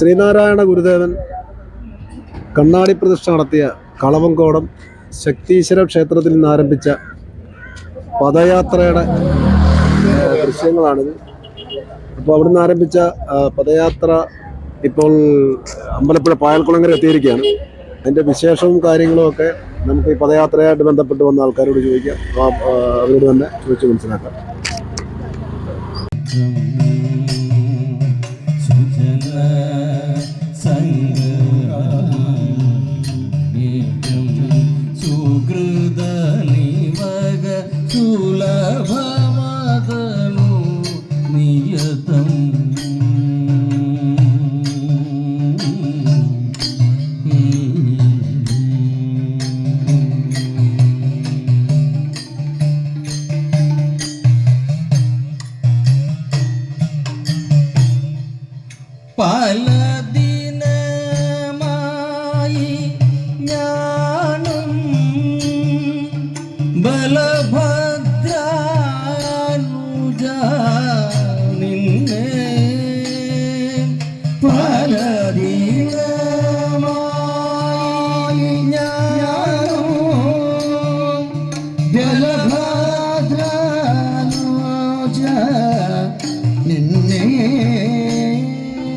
ശ്രീനാരായണ ഗുരുദേവൻ കണ്ണാടി പ്രതിഷ്ഠ നടത്തിയ കളവങ്കോടം ശക്തീശ്വര ക്ഷേത്രത്തിൽ നിന്ന് ആരംഭിച്ച പദയാത്രയുടെ ദൃശ്യങ്ങളാണിത്. അപ്പോൾ അവിടുന്ന് ആരംഭിച്ച പദയാത്ര ഇപ്പോൾ അമ്പലപ്പുഴ പായൽക്കുളങ്ങര എത്തിയിരിക്കുകയാണ്. അതിന്റെ വിശേഷവും കാര്യങ്ങളും ഒക്കെ നമുക്ക് ഈ പദയാത്രയായിട്ട് ബന്ധപ്പെട്ട് വന്ന ആൾക്കാരോട് ചോദിക്കാം. അവരോട് തന്നെ ചോദിച്ച് മനസ്സിലാക്കാം. 真。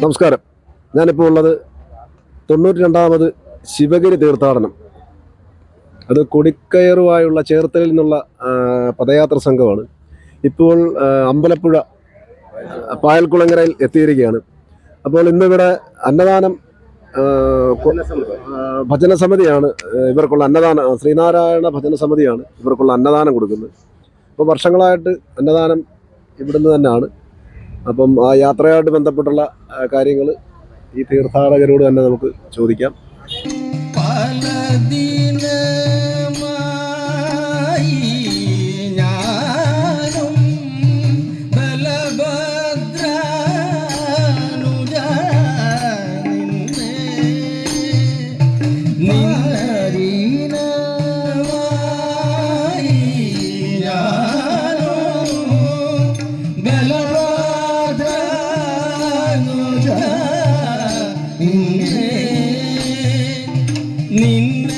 നമസ്കാരം. ഞാനിപ്പോൾ ഉള്ളത് തൊണ്ണൂറ്റി രണ്ടാമത് ശിവഗിരി തീർത്ഥാടനം. അത് കൊടിക്കയറുമായുള്ള ചേർത്തലിൽ നിന്നുള്ള പദയാത്ര സംഘമാണ്. ഇപ്പോൾ അമ്പലപ്പുഴ പായൽക്കുളങ്ങരയിൽ എത്തിയിരിക്കുകയാണ്. അപ്പോൾ ഇന്നിവിടെ അന്നദാനം ഭജന സമിതിയാണ് ഇവർക്കുള്ള അന്നദാനം ശ്രീനാരായണ ഭജന സമിതിയാണ് ഇവർക്കുള്ള അന്നദാനം കൊടുക്കുന്നത്. അപ്പോൾ വർഷങ്ങളായിട്ട് അന്നദാനം ഇവിടുന്ന് തന്നെയാണ്. അപ്പം ആ യാത്രയായിട്ട് ബന്ധപ്പെട്ടുള്ള കാര്യങ്ങൾ ഈ തീർത്ഥാടകരോട് തന്നെ നമുക്ക് ചോദിക്കാം. പല നിന്നെ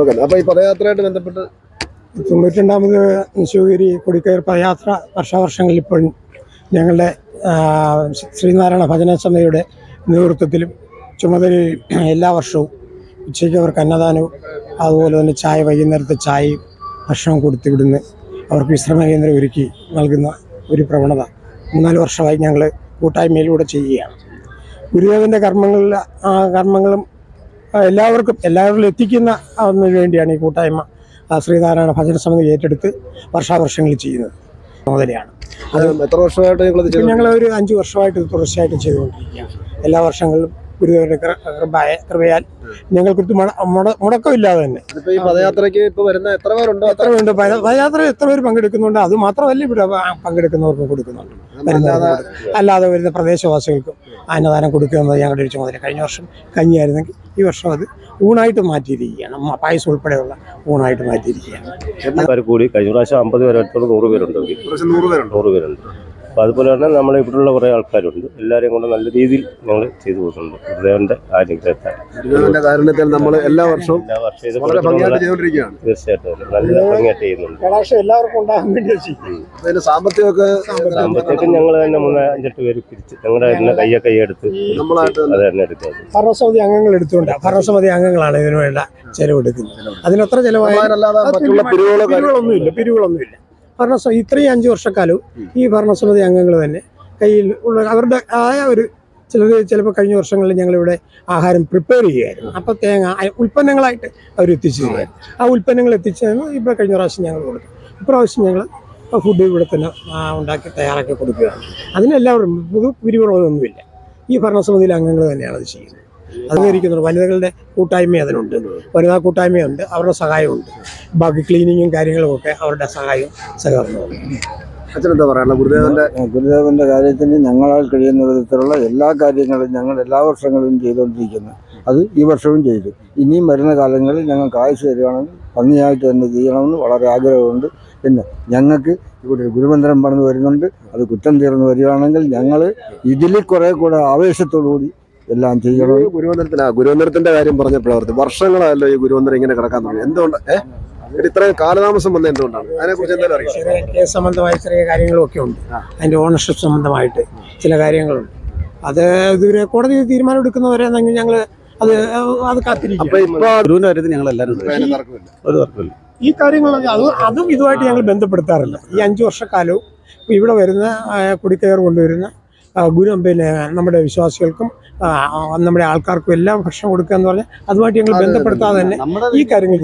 ഓക്കെ അപ്പൊ ഈ പദയാത്രയായിട്ട് ബന്ധപ്പെട്ട് തൊണ്ണൂറ്റിരണ്ടാമത് ശിവഗിരി കൊടിക്കയർ പദയാത്ര വർഷാവർഷങ്ങളിൽ ഇപ്പോൾ ഞങ്ങളുടെ ശ്രീനാരായണ ഭജന സമിതിയുടെ നേതൃത്വത്തിലും ചുമതല എല്ലാ വർഷവും ഉച്ചയ്ക്ക് അവർക്ക് അന്നദാനവും അതുപോലെ തന്നെ ചായ വൈകുന്നേരത്തെ ചായയും ഭക്ഷണം കൊടുത്ത് വിടുന്ന് അവർക്ക് വിശ്രമ കേന്ദ്രം ഒരുക്കി നൽകുന്ന ഒരു പ്രവണത മൂന്നാൽ വർഷമായി ഞങ്ങൾ കൂട്ടായ്മയിലൂടെ ചെയ്യുകയാണ്. ഗുരുദേവന്റെ കർമ്മങ്ങളിൽ ആ കർമ്മങ്ങളും എല്ലാവർക്കും എല്ലാവരിലും എത്തിക്കുന്ന അതിനു വേണ്ടിയാണ് ഈ കൂട്ടായ്മ. ശ്രീനാരായണ ഭജന സമിതി ഏറ്റെടുത്ത് വർഷാവർഷങ്ങളിൽ ചെയ്യുന്നത്. മുതലെയാണ്. അത് എത്ര വർഷമായിട്ട് ഞങ്ങൾ ഒരു അഞ്ച് വർഷമായിട്ട് തുടർച്ചയായിട്ട് ചെയ്തുകൊണ്ടിരിക്കുകയാണ്. എല്ലാ വർഷങ്ങളിലും ഗുരുദേവന്റെ കൃ- കൃപയ കൃപയാൽ ഞങ്ങൾക്ക് മുടക്കമില്ലാതെ തന്നെ. പദയാത്രയ്ക്ക് ഇപ്പൊ വരുന്ന എത്ര പേരുണ്ടോ? എത്ര പേരുണ്ട്? പദയാത്ര എത്ര പേര് പങ്കെടുക്കുന്നുണ്ട്? അത് മാത്രമല്ല ഇവിടെ പങ്കെടുക്കുന്നവർക്ക് കൊടുക്കുന്നുണ്ട്. അല്ലാതെ വരുന്ന പ്രദേശവാസികൾക്കും അന്നദാനം കൊടുക്കുക എന്നത് ഞങ്ങളുടെ ഒരു ചുമതല. കഴിഞ്ഞ വർഷം കഞ്ഞിയായിരുന്നെങ്കിൽ ഈ വർഷം അത് ഊണായിട്ട് മാറ്റിയിരിക്കുകയാണ്. പായസം ഉൾപ്പെടെയുള്ള ഊണായിട്ട് മാറ്റിയിരിക്കുകയാണ്. കൂടി കഴിഞ്ഞ പ്രാവശ്യം അമ്പത് പേരെ നൂറ് പേരുണ്ട്. നൂറ് പേരുണ്ട്. നൂറ് പേരുണ്ട്. അപ്പോൾ അതുപോലെ തന്നെ നമ്മളെ ഇവിടെയുള്ള കുറേ ആൾക്കാരുണ്ട്. എല്ലാവരെയും കൊണ്ട് നല്ല രീതിയിൽ ഞങ്ങൾ ചെയ്തു പോകുന്നുണ്ട് ഗുരുദേവന്റെ അനുഗ്രഹത്താൽ ഗുരുദേവന്റെ കാരുണ്യത്തിൽ നമ്മൾ എല്ലാ വർഷവും എല്ലാ വർഷവും ഇത് വളരെ ഭംഗിയായിട്ട് ചെയ്തുകൊണ്ടിരിക്കുകയാണ്. തീർച്ചയായിട്ടും നല്ല ഭംഗിയായിട്ട് ചെയ്യുന്നുണ്ട്. കടാശം എല്ലാവർക്കും ഉണ്ടാകാൻ വേണ്ടി ഇതിന്റെ സാമ്പത്തികമൊക്കെ സാമ്പത്തികം ഞങ്ങൾ തന്നെ മൂന്ന് അഞ്ചെട്ട് പേര് പിരിച്ച് ഞങ്ങളുടെ തന്നെ കയ്യെ കൈ എടുത്ത് നമ്മളായിട്ട് അത് തന്നെ എടുക്കുന്നത് ഭരണസമിതി അംഗങ്ങൾ എടുത്തുകൊണ്ട്. ഭരണസമിതി അംഗങ്ങളാണ് ഇതിനു വേണ്ട ചെലവെടുക്കുന്നത് അതിനത്ര ചെലവായാലും പിരിവുകളൊന്നുമില്ല പിരിവുകളൊന്നുമില്ല. ഭരണസമിതി ഇത്രയും അഞ്ച് വർഷക്കാലവും ഈ ഭരണസമിതി അംഗങ്ങൾ തന്നെ കയ്യിൽ ഉള്ള അവരുടെ ആയ ഒരു ചിലർ ചിലപ്പോൾ കഴിഞ്ഞ വർഷങ്ങളിൽ ഞങ്ങളിവിടെ ആഹാരം പ്രിപ്പയർ ചെയ്യുമായിരുന്നു അപ്പോൾ തേങ്ങ ഉൽപ്പന്നങ്ങളായിട്ട് അവർ എത്തിച്ചു തരുമായിരുന്നു ആ ഉൽപ്പന്നങ്ങൾ എത്തിച്ചതാണ് ഇപ്പോൾ കഴിഞ്ഞ പ്രാവശ്യം ഞങ്ങൾ കൊടുത്തു. ഇപ്രാവശ്യം ഞങ്ങൾ ഫുഡ് ഇവിടെ തന്നെ ഉണ്ടാക്കി തയ്യാറാക്കി കൊടുക്കുകയാണ്. അതിനെല്ലാവരും പൊതു പിരിവുകളൊന്നുമില്ല. ഈ ഭരണസമിതിയിലെ അംഗങ്ങൾ തന്നെയാണ് അത് ചെയ്യുന്നത്. അംഗീകരിക്കുന്നുണ്ട് വനിതകളുടെ കൂട്ടായ്മ അതിനുണ്ട് വനിതാ കൂട്ടായ്മയുണ്ട് അവരുടെ സഹായമുണ്ട്. ബാക്കി ക്ലീനിങ്ങും കാര്യങ്ങളും ഒക്കെ അവരുടെ സഹായം സഹകരണവും അച്ഛനെന്താ പറയാനുള്ള ഗുരുദേവന്റെ ഗുരുദേവന്റെ കാര്യത്തിന് ഞങ്ങളാൽ കഴിയുന്ന വിധത്തിലുള്ള എല്ലാ കാര്യങ്ങളും ഞങ്ങൾ എല്ലാ വർഷങ്ങളിലും ചെയ്തുകൊണ്ടിരിക്കുന്നു. അത് ഈ വർഷവും ചെയ്തു. ഇനിയും വരുന്ന കാലങ്ങളിൽ ഞങ്ങൾ ആയുസ് തരികയാണെങ്കിൽ ഭംഗിയായിട്ട് തന്നെ ചെയ്യണമെന്ന് വളരെ ആഗ്രഹമുണ്ട് പിന്നെ ഞങ്ങൾക്ക് ഇവിടെ ഒരു ഗുരുമന്ദിരം പണിത് വരുന്നുണ്ട്. അത് കുറ്റം തീർന്നു വരികയാണെങ്കിൽ ഞങ്ങൾ ഇതിൽ കുറെ കൂടെ ആവേശത്തോടു കൂടി എല്ലാം ചെയ്യണം. ഈ ഗുരുവന്തരത്തിന്റെ ആ ഗുരുവന്ദരത്തിന്റെ കാര്യം പറഞ്ഞപ്പോഴാണ് വർഷങ്ങളായല്ലോ ഈ ഗുരുവന്തരം ഇങ്ങനെ കിടക്കാൻ തുടങ്ങി. എന്തുകൊണ്ട്? ഏഹ് ഇത്രയും കാലതാമസം വന്നത് എന്തുകൊണ്ടാണ്? അതിനെ കുറിച്ച് എന്തായാലും അറിയാം ചെറിയ കേസ് സംബന്ധമായ ചെറിയ കാര്യങ്ങളൊക്കെ ഉണ്ട്. അതിന്റെ ഓണർഷിപ്പ് സംബന്ധമായിട്ട് ചില കാര്യങ്ങളുണ്ട്. അത് ഇതുവരെ കോടതി തീരുമാനം എടുക്കുന്നവരെ ഞങ്ങൾ അത് അത് കാത്തിരിക്കും. അപ്പൊ ഇപ്പൊ ഗുരുവിന്റെ കാര്യത്തിൽ ഞങ്ങൾ എല്ലാവരും അതിന് തർക്കമില്ല. ഒരു തർക്കമില്ല. ഈ കാര്യങ്ങൾ അത് അതും ഇതുമായിട്ട് ഞങ്ങൾ ബന്ധപ്പെടുത്താറില്ല. ഈ അഞ്ച് വർഷക്കാലവും ഇവിടെ വരുന്ന ആ, കുടിക്കയർ കൊണ്ടുവരുന്ന ഗുരു പിന്നെ നമ്മുടെ വിശ്വാസികൾക്കും നമ്മുടെ ആൾക്കാർക്കും എല്ലാം ഭക്ഷണം കൊടുക്കുക എന്ന് പറഞ്ഞാൽ അതുമായിട്ട് ഞങ്ങൾ ബന്ധപ്പെടുത്താതെ തന്നെ ഈ കാര്യങ്ങൾ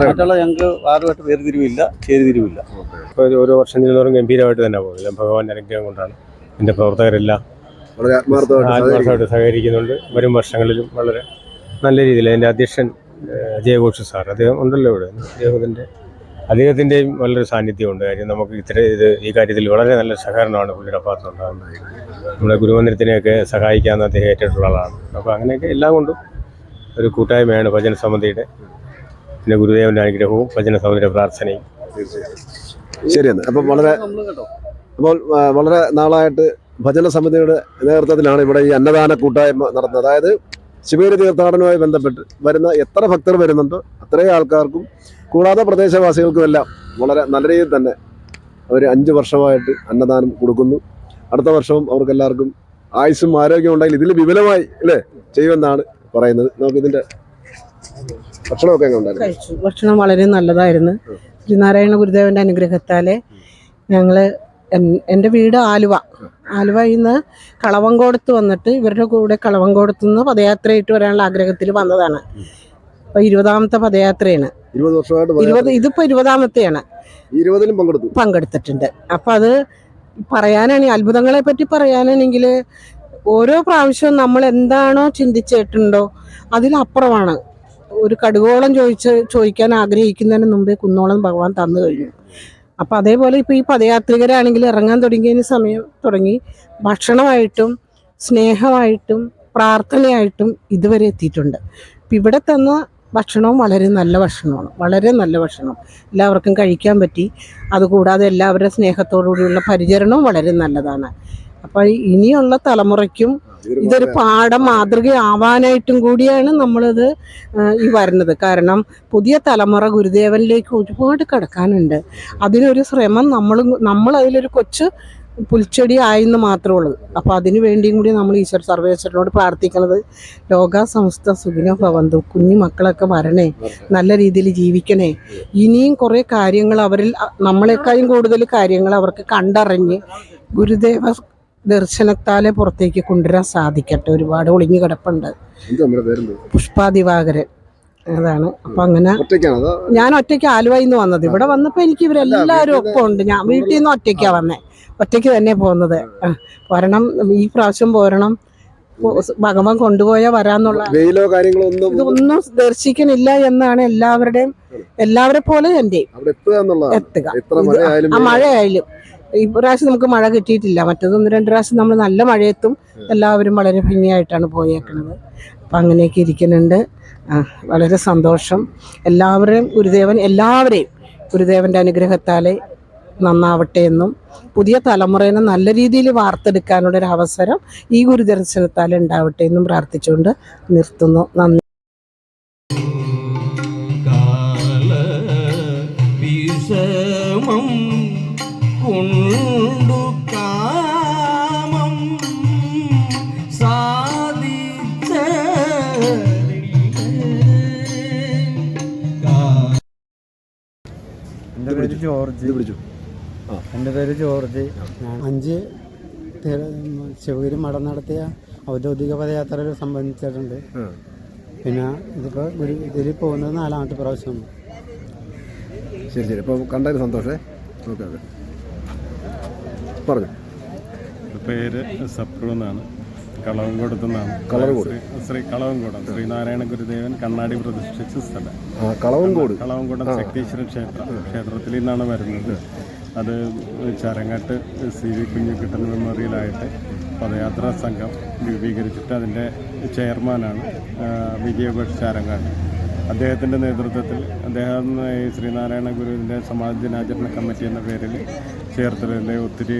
മറ്റുള്ള ഞങ്ങൾക്ക് ആരുമായിട്ട് വേർതിരിവില്ല ചേരിതിരിവില്ല ഇപ്പോൾ ഇത് ഓരോ വർഷം ചെല്ലുന്നവരും ഗംഭീരമായിട്ട് തന്നെ പോകും ഞാൻ ഭഗവാന്റെ അനുഗ്രഹം കൊണ്ടാണ് എന്റെ പ്രവർത്തകരെല്ലാം വളരെ ആത്മാർത്ഥമായിട്ട് സഹകരിക്കുന്നുണ്ട്. വരും വർഷങ്ങളിലും വളരെ നല്ല രീതിയിൽ എന്റെ അധ്യക്ഷൻ ജയഘോഷ് സാർ അദ്ദേഹം ഉണ്ടല്ലോ ഇവിടെ. അദ്ദേഹത്തിന്റെ അദ്ദേഹത്തിന്റെയും വളരെ സാന്നിധ്യമുണ്ട്. കാര്യം നമുക്ക് ഇത്ര ഇത് ഈ കാര്യത്തിൽ വളരെ നല്ല സഹകരണമാണ് പുള്ളിയുടെ ഭാഗത്ത് ഉണ്ടാകുന്നത്. നമ്മുടെ ഗുരുമന്ദിരത്തിനെയൊക്കെ സഹായിക്കാമെന്ന് അദ്ദേഹം ഏറ്റിട്ടുള്ള ആളാണ്. അപ്പോൾ അങ്ങനെയൊക്കെ എല്ലാം കൊണ്ടും ഒരു കൂട്ടായ്മയാണ് ഭജന സമിതിയുടെ. പിന്നെ ഗുരുദേവന്റെ അനുഗ്രഹവും ഭജന സമിതിയുടെ പ്രാർത്ഥനയും. ശരിയെന്ന് അപ്പം വളരെ അപ്പോൾ വളരെ നാളായിട്ട് ഭജന സമിതിയുടെ നേതൃത്വത്തിലാണ് ഇവിടെ ഈ അന്നദാന കൂട്ടായ്മ നടന്നത്. അതായത് ശിവഗിരി തീർത്ഥാടനവുമായി ബന്ധപ്പെട്ട് വരുന്ന എത്ര ഭക്തർ വരുന്നുണ്ടോ അത്രയും ആൾക്കാർക്കും കൂടാതെ പ്രദേശവാസികൾക്കുമെല്ലാം വളരെ നല്ല രീതിയിൽ തന്നെ അവർ അഞ്ച് വർഷമായിട്ട് അന്നദാനം കൊടുക്കുന്നു. അടുത്ത വർഷവും അവർക്കെല്ലാവർക്കും ആയുസ്സും ആരോഗ്യം ഉണ്ടെങ്കിൽ ഇതിൽ വിപുലമായി അല്ലേ ചെയ്യുമെന്നാണ് പറയുന്നത്. നമുക്ക് ഇതിന്റെ ഭക്ഷണമൊക്കെ ഭക്ഷണം വളരെ നല്ലതായിരുന്നു. ശ്രീനാരായണ ഗുരുദേവന്റെ അനുഗ്രഹത്താലെ ഞങ്ങൾ എൻ- എന്റെ വീട് ആലുവ. ആലുവയിൽ നിന്ന് കളവങ്കോടത്ത് വന്നിട്ട് ഇവരുടെ കൂടെ കളവങ്കോടത്ത് നിന്ന് പദയാത്രയായിട്ട് വരാനുള്ള ആഗ്രഹത്തിൽ വന്നതാണ്. അപ്പൊ ഇരുപതാമത്തെ പദയാത്രയാണ്. ഇരുപത് വർഷമായിട്ട് ഇരുപത് ഇരുപതാമത്തെയാണ്. ഇരുപതിലും പങ്കെടുത്തു. പങ്കെടുത്തിട്ടുണ്ട്. അപ്പൊ അത് പറയാനാണ് അത്ഭുതങ്ങളെ പറ്റി പറയാനാണെങ്കിൽ ഓരോ പ്രാവശ്യവും നമ്മൾ എന്താണോ ചിന്തിച്ചിട്ടുണ്ടോ അതിലപ്പുറമാണ്. ഒരു കടുകോളം ചോദിച്ച് ചോദിക്കാൻ ആഗ്രഹിക്കുന്നതിന് മുമ്പേ കുന്നോളം ഭഗവാൻ തന്നു കഴിഞ്ഞു. അപ്പം അതേപോലെ ഇപ്പോൾ ഈ പദയാത്രികരാണെങ്കിൽ ഇറങ്ങാൻ തുടങ്ങിയതിന് സമയം തുടങ്ങി. ഭക്ഷണമായിട്ടും സ്നേഹമായിട്ടും പ്രാർത്ഥനയായിട്ടും ഇതുവരെ എത്തിയിട്ടുണ്ട്. ഇപ്പം ഇവിടെ തന്ന ഭക്ഷണവും വളരെ നല്ല ഭക്ഷണമാണ്. വളരെ നല്ല ഭക്ഷണം. എല്ലാവർക്കും കഴിക്കാൻ പറ്റി. അതുകൂടാതെ എല്ലാവരുടെ സ്നേഹത്തോടുകൂടിയുള്ള പരിചരണവും വളരെ നല്ലതാണ്. അപ്പോൾ ഇനിയുള്ള തലമുറയ്ക്കും ഇതൊരു പാഠം മാതൃകയാവാനായിട്ടും കൂടിയാണ് നമ്മളിത് ഈ വരുന്നത്. കാരണം പുതിയ തലമുറ ഗുരുദേവനിലേക്ക് ഒരുപാട് കിടക്കാനുണ്ട്. അതിനൊരു ശ്രമം നമ്മൾ നമ്മൾ അതിലൊരു കൊച്ച് പുൽച്ചെടി ആയെന്ന് മാത്രമേ ഉള്ളൂ. അപ്പോൾ അതിനു വേണ്ടിയും കൂടി നമ്മൾ ഈശ്വർ സർവേശ്വരനോട് പ്രാർത്ഥിക്കുന്നത് ലോക സംസ്ഥ സുഖിനോ ഭവന്തു. കുഞ്ഞു മക്കളൊക്കെ വരണേ നല്ല രീതിയിൽ ജീവിക്കണേ. ഇനിയും കുറേ കാര്യങ്ങൾ അവരിൽ നമ്മളെക്കാളും കൂടുതൽ കാര്യങ്ങൾ അവർക്ക് കണ്ടറിഞ്ഞ് ഗുരുദേവ ദർശനത്താലെ പുറത്തേക്ക് കൊണ്ടുവരാൻ സാധിക്കട്ടെ. ഒരുപാട് ഒളിഞ്ഞു കിടപ്പുണ്ട്. പുഷ്പ ദിവാകരൻ അതാണ് അപ്പൊ അങ്ങനെ ഞാൻ ഒറ്റയ്ക്ക് ആലുവയിൽ നിന്ന് വന്നത്. ഇവിടെ വന്നപ്പോ എനിക്ക് ഇവരെല്ലാവരും ഒപ്പം ഉണ്ട്. ഞാൻ വീട്ടിൽ നിന്ന് ഒറ്റയ്ക്കാ വന്നേ. ഒറ്റയ്ക്ക് തന്നെ പോകുന്നത്. വരണം. ഈ പ്രാവശ്യം പോരണം. ഭഗവാൻ കൊണ്ടുപോയാ വരാന്നുള്ള വെയിലോ കാര്യങ്ങളോ ഒന്നും ഇതൊന്നും ദർശിക്കണില്ല എന്നാണ് എല്ലാവരുടെയും എല്ലാവരെ പോലെ എന്റെ എത്തുക ആ മഴയായാലും. ഈ പ്രാവശ്യം നമുക്ക് മഴ കിട്ടിയിട്ടില്ല. മറ്റേത് ഒന്ന് രണ്ട് പ്രാവശ്യം നമ്മൾ നല്ല മഴയത്തും. എല്ലാവരും വളരെ ഭംഗിയായിട്ടാണ് പോയേക്കുന്നത്. അപ്പം അങ്ങനെയൊക്കെ ഇരിക്കുന്നുണ്ട്. വളരെ സന്തോഷം. എല്ലാവരെയും ഗുരുദേവൻ എല്ലാവരെയും ഗുരുദേവന്റെ അനുഗ്രഹത്താലെ നന്നാവട്ടെ എന്നും പുതിയ തലമുറയെ നല്ല രീതിയിൽ വാർത്തെടുക്കാനുള്ള ഒരു അവസരം ഈ ഗുരുദർശനത്താൽ ഉണ്ടാവട്ടെ എന്നും പ്രാർത്ഥിച്ചുകൊണ്ട് നിർത്തുന്നു. നന്ദി. കാല വിഷമം പേര് ജോർജ്. അഞ്ച് തിര- ശിവഗിരി മഠം നടത്തിയ ഔദ്യോഗിക പദയാത്രയിൽ സംബന്ധിച്ചിട്ടുണ്ട്. പിന്നെ ഇതിപ്പോൾ ഗുരു ഇതിൽ പോകുന്നത് നാലാമത്തെ പ്രാവശ്യമാണ് ശരി ശരി. അപ്പോൾ കണ്ടതിന് സന്തോഷേ. Okay okay. പറഞ്ഞു. പേര് സപ്രു എന്നാണ്. കളവങ്കോടത്തു നിന്നാണ്. കളവങ്കോട്. ശ്രീ- കളവങ്കോടം ശ്രീനാരായണ ഗുരുദേവൻ കണ്ണാടി പ്രതിഷ്ഠിച്ച സ്ഥലം. ആ കളവൻകോട് കളവങ്കോടം ശക്തീശ്വരൻ ക്ഷേത്രം ക്ഷേത്രത്തിൽ നിന്നാണ് വരുന്നത്. അത് ചരങ്ങട്ട് സി വി കുഞ്ഞിക്കുട്ടൻ മെമ്മോറിയലായിട്ട് പദയാത്രാ സംഘം രൂപീകരിച്ചിട്ട് അതിന്റെ ചെയർമാനാണ് വിജയഭട്ട് ചാരങ്ങാട്. അദ്ദേഹത്തിന്റെ നേതൃത്വത്തിൽ അദ്ദേഹം ഈ ശ്രീനാരായണ ഗുരുവിന്റെ സമാജ ദിനാചരണ കമ്മിറ്റി എന്ന പേരിൽ ചേർത്തലയിലെ ഒത്തിരി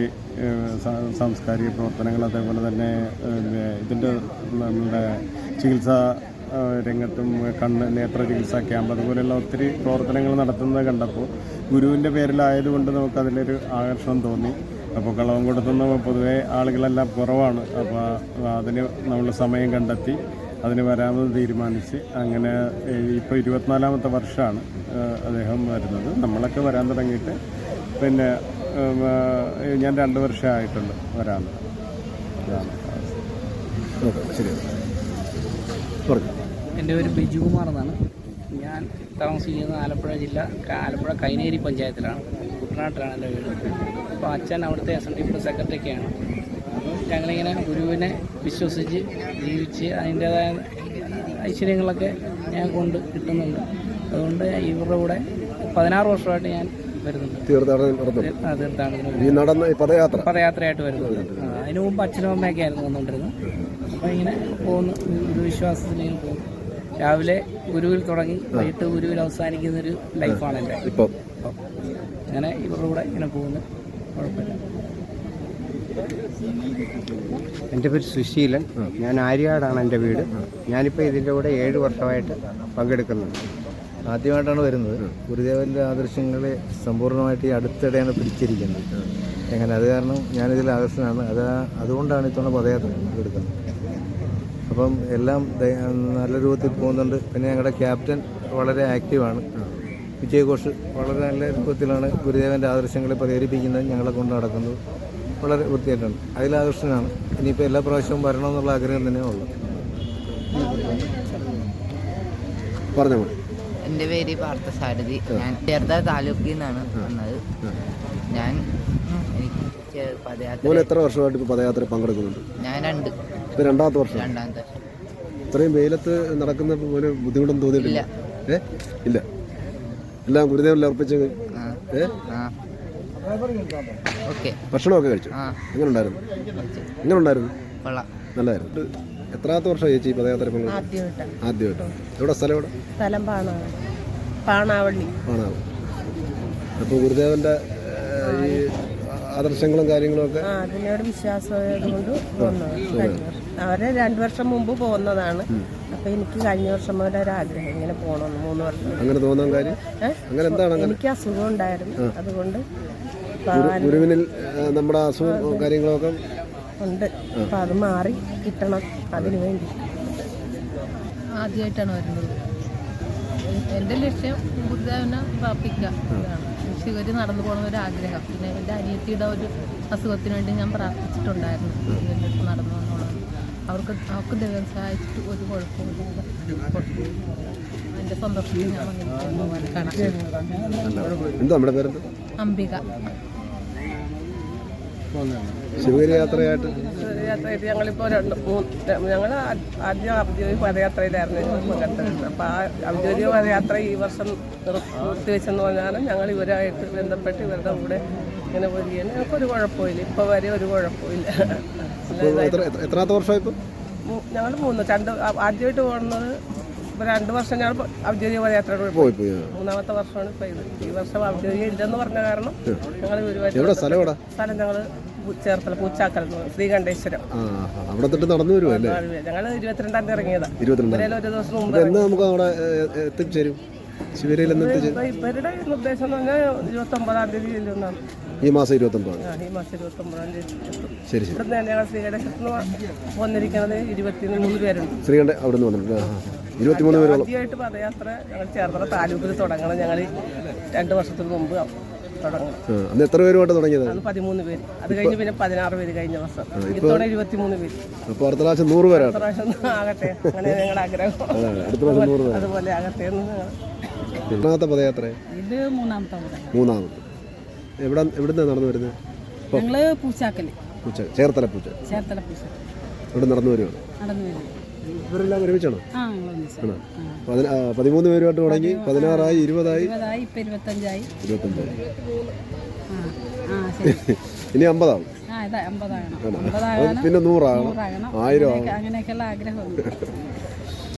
സാംസ്കാരിക പ്രവർത്തനങ്ങൾ അതേപോലെ തന്നെ ഇതിന്റെ നമ്മുടെ ചികിത്സാ രംഗത്തും കണ്ണ് നേത്ര ചികിത്സാ ക്യാമ്പ് അതുപോലെയുള്ള ഒത്തിരി പ്രവർത്തനങ്ങൾ നടത്തുന്നത് കണ്ടപ്പോൾ ഗുരുവിന്റെ പേരിലായതുകൊണ്ട് നമുക്ക് അതിലൊരു ആകർഷണം തോന്നി. അപ്പോൾ കളവും കളവൻകുടത്തുനിന്ന് പൊതുവേ ആളുകളെല്ലാം കുറവാണ്. അപ്പോൾ അതിന് നമ്മൾ സമയം കണ്ടെത്തി അതിന് വരാമെന്ന് തീരുമാനിച്ച് അങ്ങനെ ഇപ്പോൾ ഇരുപത്തിനാലാമത്തെ വർഷമാണ് അദ്ദേഹം വരുന്നത്. നമ്മളൊക്കെ വരാൻ തുടങ്ങിയിട്ട് പിന്നെ ഞാൻ രണ്ട് വർഷമായിട്ടുണ്ട് വരാൻ. അതാണ് ശരി. എന്റെ പേര് ബിജു കുമാർ എന്നാണ്. ഞാൻ താമസിക്കുന്നത് ആലപ്പുഴ ജില്ല ആലപ്പുഴ കൈനേരി പഞ്ചായത്തിലാണ്. കുട്ടനാട്ടിലാണ് എന്റെ വീട്. അപ്പോൾ അച്ഛൻ അവിടുത്തെ എസ് എൻ ഡി പി സെക്രട്ടറിയൊക്കെയാണ് അപ്പം ഞങ്ങളിങ്ങനെ ഗുരുവിനെ വിശ്വസിച്ച് ജീവിച്ച് അതിന്റേതായ ഐശ്വര്യങ്ങളൊക്കെ ഞാൻ കൊണ്ട് കിട്ടുന്നുണ്ട്. അതുകൊണ്ട് ഇവരുടെ കൂടെ പതിനാറ് വർഷമായിട്ട് ഞാൻ വരുന്നുണ്ട്. തീർത്ഥാടനം പദയാത്ര. പദയാത്രയായിട്ട് വരുന്നുണ്ട് അതിനു അതിന് മുമ്പ് അച്ഛനും അമ്മയൊക്കെ ആയിരുന്നു വന്നുകൊണ്ടിരുന്നത്. അപ്പോൾ ഇങ്ങനെ പോകുന്നു. ഒരു വിശ്വാസത്തിൽ പോകുന്നു. രാവിലെ ഗുരുവിൽ തുടങ്ങി വൈകിട്ട് ഗുരുവിൽ അവസാനിക്കുന്ന ഒരു ലൈഫാണ് എന്റെ ഇപ്പോൾ അങ്ങനെ ഇവരുടെ കൂടെ ഇങ്ങനെ പോകുന്നു. കുഴപ്പമില്ല. എന്റെ പേര് സുശീലൻ. ഞാൻ ആര്യാടാണ് എന്റെ വീട്. ഞാനിപ്പോൾ ഇതിന്റെ കൂടെ ഏഴ് വർഷമായിട്ട് പങ്കെടുക്കുന്നുണ്ട്. ആദ്യമായിട്ടാണ് വരുന്നത്. ഗുരുദേവന്റെ ആദർശങ്ങളെ സമ്പൂർണമായിട്ട് ഈ അടുത്തിടെയാണ് പിടിച്ചിരിക്കുന്നത്. എങ്ങനെ? അത് കാരണം ഞാനിതിൽ ആകർഷണമാണ് അത് അതുകൊണ്ടാണ് ഇത്തവണ പദയാത്ര എടുക്കുന്നത്. അപ്പം എല്ലാം നല്ല രൂപത്തിൽ പോകുന്നുണ്ട്. പിന്നെ ഞങ്ങളുടെ ക്യാപ്റ്റൻ വളരെ ആക്റ്റീവാണ്. വിജയഘോഷ് വളരെ നല്ല രൂപത്തിലാണ് ഗുരുദേവന്റെ ആദർശങ്ങളെ പ്രചരിപ്പിക്കുന്നത് ഞങ്ങളെ കൊണ്ട് നടക്കുന്നത്. വളരെ വൃത്തിയായിട്ടുണ്ട്. അതിൽ ആകർഷണമാണ് ഇനിയിപ്പോൾ എല്ലാ പ്രാവശ്യവും വരണമെന്നുള്ള ആഗ്രഹം തന്നെയാണ് ഉള്ളത് പറഞ്ഞോ. എന്റെ പേര് പാർത്ഥസാരഥി ഞാൻ ചേർത്ത താലൂക്കിൽ നിന്നാണ് വന്നത്. ഞാൻ എനിക്ക് പദയാത്ര എത്ര വർഷമായിട്ട് പദയാത്ര പങ്കെടുക്കുന്നുണ്ട്? ഞാൻ രണ്ട്. ഇത് രണ്ടാമത്തെ വർഷം. രണ്ടാമത്തെ ഇത്രയും വെയിലത്ത് നടക്കുന്ന പോലെ ബുദ്ധിമുട്ടൊന്നും തോന്നിയിട്ടില്ല. ഏ? ഇല്ല. എല്ലാം ഗുരുദേവനിൽ അർപ്പിച്ചത് ഏ? ഭക്ഷണമൊക്കെ കഴിച്ചു? എങ്ങനെ ഉണ്ടായിരുന്നു എങ്ങനെ ഉണ്ടായിരുന്നു നല്ലതായിരുന്നു. എത്രാമത്തെ വർഷം ചേച്ചി പദയാത്ര ആദ്യമായിട്ടാണ് ആദ്യമായിട്ട്. എവിടെ സ്ഥലം എവിടെ? സ്ഥലം പാണാവള്ളി. പാണാവള്ളി അപ്പോൾ ഗുരുദേവന്റെ ഈ ആദർശങ്ങളും കാര്യങ്ങളും ഒക്കെ? ആ അതിനോട് വിശ്വാസമായത് കൊണ്ട് പോകുന്നത് വർഷം. അവരെ രണ്ടു വർഷം മുമ്പ് പോകുന്നതാണ്. അപ്പൊ എനിക്ക് കഴിഞ്ഞ വർഷം മുതൽ ഒരു ആഗ്രഹം ഇങ്ങനെ പോകണമെന്ന് മൂന്ന് വർഷം. അങ്ങനെ തോന്നാൻ കാര്യം? അങ്ങനെ എന്താണ് എനിക്ക് അസുഖം ഉണ്ടായിരുന്നു. അതുകൊണ്ട് ഗുരു- ഗുരുവിനിൽ നമ്മുടെ അസുഖം കാര്യങ്ങളൊക്കെ? ഉണ്ട്. അപ്പൊ അത് മാറി കിട്ടണം അതിനു വേണ്ടി. ആദ്യമായിട്ടാണ് വരുന്നത്. എന്റെ ലക്ഷ്യം ഗുരുദേവനെ പ്രാപിക്കുക. ഇതാണ്. ശിവര് നടന്നു പോകുന്ന ഒരു ആഗ്രഹം. പിന്നെ എന്റെ അനിയത്തിയുടെ ഒരു അസുഖത്തിന് വേണ്ടി ഞാൻ പ്രാർത്ഥിച്ചിട്ടുണ്ടായിരുന്നു. നടന്നു വന്നോളാം അവർക്ക് അവർക്ക് ദൈവം സഹായിച്ചിട്ട് ഒരു കുഴപ്പമില്ല എന്റെ സന്തോഷത്തിൽ ഞാൻ കാണാം അംബിക. ശിവഗിരി യാത്രയായിട്ട് യാത്രയായിട്ട് ഞങ്ങളിപ്പോൾ രണ്ട് മൂന്ന് ഞങ്ങൾ ആദ്യം ഔദ്യോഗിക പദയാത്രയിലായിരുന്നു പങ്കെടുത്തത് അപ്പോൾ ആ ഔദ്യോഗിക പദയാത്ര ഈ വർഷം നിർ- നിർത്തിവെച്ചെന്ന് പറഞ്ഞാൽ ഞങ്ങൾ ഇവരായിട്ട് ബന്ധപ്പെട്ട് ഇവരുടെ കൂടെ ഇങ്ങനെ പോയി ഞങ്ങൾക്ക് ഒരു കുഴപ്പമില്ല. ഇപ്പോൾ വരെ ഒരു കുഴപ്പമില്ല. എത്രാത്ത എത്ര എത്ര- എത്രാമത്തെ ഞങ്ങൾ മൂന്ന് രണ്ട് ആദ്യമായിട്ട് പോകുന്നത് ഇപ്പോൾ രണ്ട് വർഷം ഞങ്ങൾ ഔദ്യോഗിക പദയാത്ര പോയി. മൂന്നാമത്തെ വർഷമാണ് ഇപ്പൊ ഇത്. ഈ വർഷം ഔദ്യോഗിക ഇല്ലെന്ന് പറഞ്ഞ കാരണം ഞങ്ങൾ സ്ഥലം ഞങ്ങൾ ചേർത്തല പൂച്ചാക്കൽ. ശ്രീകണ്ഠേശ്വരം. അവിടെ തൊട്ട് നടന്നു വരുമല്ലേ ഞങ്ങൾ ഇരുപത്തിരണ്ടാം തീയതി ഇറങ്ങിയതാ. ഇരുപത്തിരണ്ടാം. ഒരു ദിവസം മുമ്പ് നമുക്ക് അവിടെ എത്തിച്ചേരും? ഇപ്പൊ ഇവരുടെ നിർദ്ദേശം എന്ന് പറഞ്ഞാൽ ഇരുപത്തി ഒമ്പതാം തീയതി ചെല്ലുന്നതാണ് ഈ മാസം ഈ ഇരുപത്തി ഒമ്പതാം തീയതി ശരി തന്നെ ഞങ്ങൾ ശ്രീകണ്ഠേശ്വരത്ത് വന്നിരിക്കുന്നത് ഇരുപത്തി മൂന്ന് പേരുണ്ട്. ശ്രീകണ്ഠ അവിടെ നിന്ന് വന്നിട്ടുണ്ട്. ഇരുപത്തിമൂന്ന് പേരോളം. ആദ്യമായിട്ട് പദയാത്ര ഞങ്ങൾ ചേർത്തല താലൂക്കിൽ തുടങ്ങണം. ഞങ്ങൾ രണ്ട് വർഷത്തിന് മുമ്പ് അന്ന് എത്ര പേരുമായിട്ട് തുടങ്ങിയത്? പതിമൂന്ന് പേര്. അത് കഴിഞ്ഞ് പിന്നെ പതിനാറ് പേര് കഴിഞ്ഞ വർഷം. ഇത്തവണ ഇരുപത്തിമൂന്ന് പേര്. അപ്പോൾ അടുത്ത പ്രാവശ്യം നൂറ് പേരാണ്. ആകട്ടെ. അങ്ങനെ ഞങ്ങളുടെ ആഗ്രഹം. അടുത്ത പ്രാവശ്യം നൂറ് പേര് അതുപോലെ ആകട്ടെ എത്രാമത്തെ പദയാത്ര? ഇത് മൂന്നാമത്തെ മൂന്നാമത്തെ. എവിടെ എവിടുന്നാണ് നടന്നു വരുന്നത്? ഞങ്ങൾ പൂച്ചാക്കൽ. പൂച്ച ചേർത്തല പൂച്ച. ചേർത്തല പൂച്ച. ഇവിടെ നടന്നു വരുവാണ്. നടന്നു വരുന്നത് ഇവരെല്ലാം ഒരുമിച്ചാണോ? ആണോ? പതിമൂന്ന് പേരുമായിട്ട് തുടങ്ങി പതിനാറായി ഇരുപതായി? ഇരുപത്തഞ്ചായി. ഇനി അമ്പതാവും. പിന്നെ നൂറാകണം. ആയിരം അങ്ങനെയൊക്കെയുള്ള ആഗ്രഹം